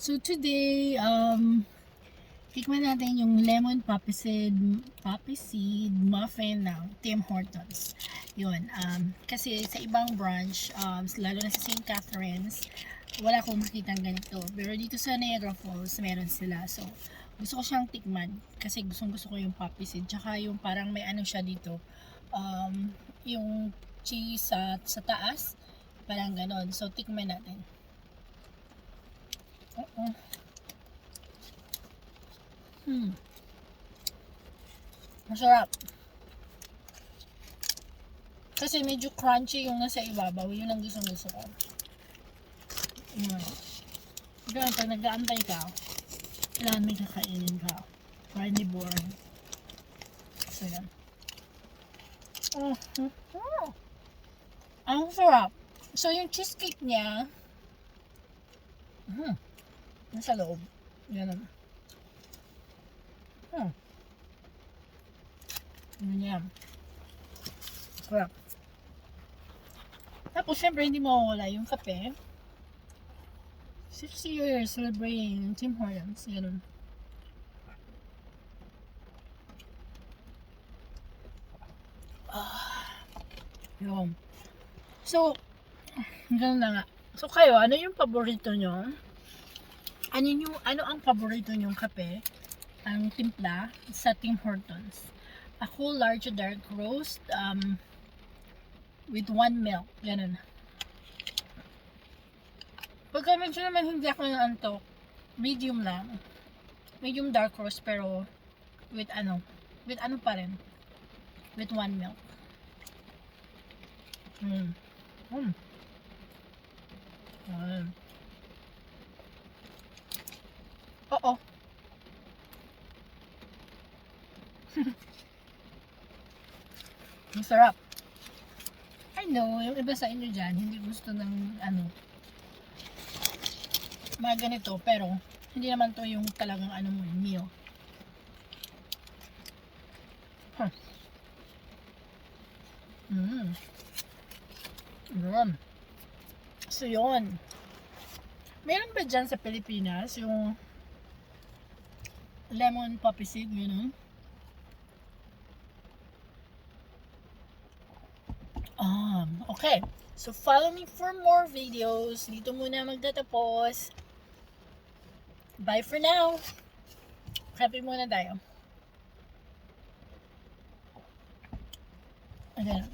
So today, um, tikman natin yung lemon poppy seed, poppy seed muffin ng Tim Hortons. Yun, um, kasi sa ibang branch, um, lalo na sa St. Catharines, wala akong makita ganito. Pero dito sa Niagara Falls, meron sila. So, gusto ko siyang tikman kasi gustong gusto ko yung poppy seed. Tsaka yung parang may ano siya dito, um, yung cheese sa, sa taas, parang ganon. So, tikman natin. Oo. Hmm. Masarap. Kasi medyo crunchy yung nasa ibabaw. Yun ang gustong gusto ko. Mm. Ganun, pag nag-aantay ka, kailangan may kakainin ka. Para boring. So, yan. Mm. Mm. Ang sarap. So, yung cheesecake niya, hmm, nasa loob. Ganun. Hmm. Yun yan. Sarap. Tapos, syempre, hindi mawawala yung kape. 60 years celebrating Tim Hortons. Ganun. Ah. Yun. So, ganun na nga. So, kayo, ano yung paborito nyo? Ano yung, ano ang paborito nyong kape? Ang timpla sa Tim Hortons. Ako, large dark roast, um, with one milk. Ganun. Pagka medyo naman hindi ako nangantok, medium lang. Medium dark roast, pero with ano, with ano pa rin. With one milk. Mm. Mm. Mm. Oo. Masarap. I know, yung iba sa inyo dyan, hindi gusto ng ano, mga ganito, pero hindi naman to yung talagang ano mo, meal. Huh. Mm. Yun. So, yun. Meron ba dyan sa Pilipinas yung lemon poppy seed, gano'n? Um, okay. So, follow me for more videos. Dito muna magtatapos. Bye for now. Happy muna tayo. Ayan.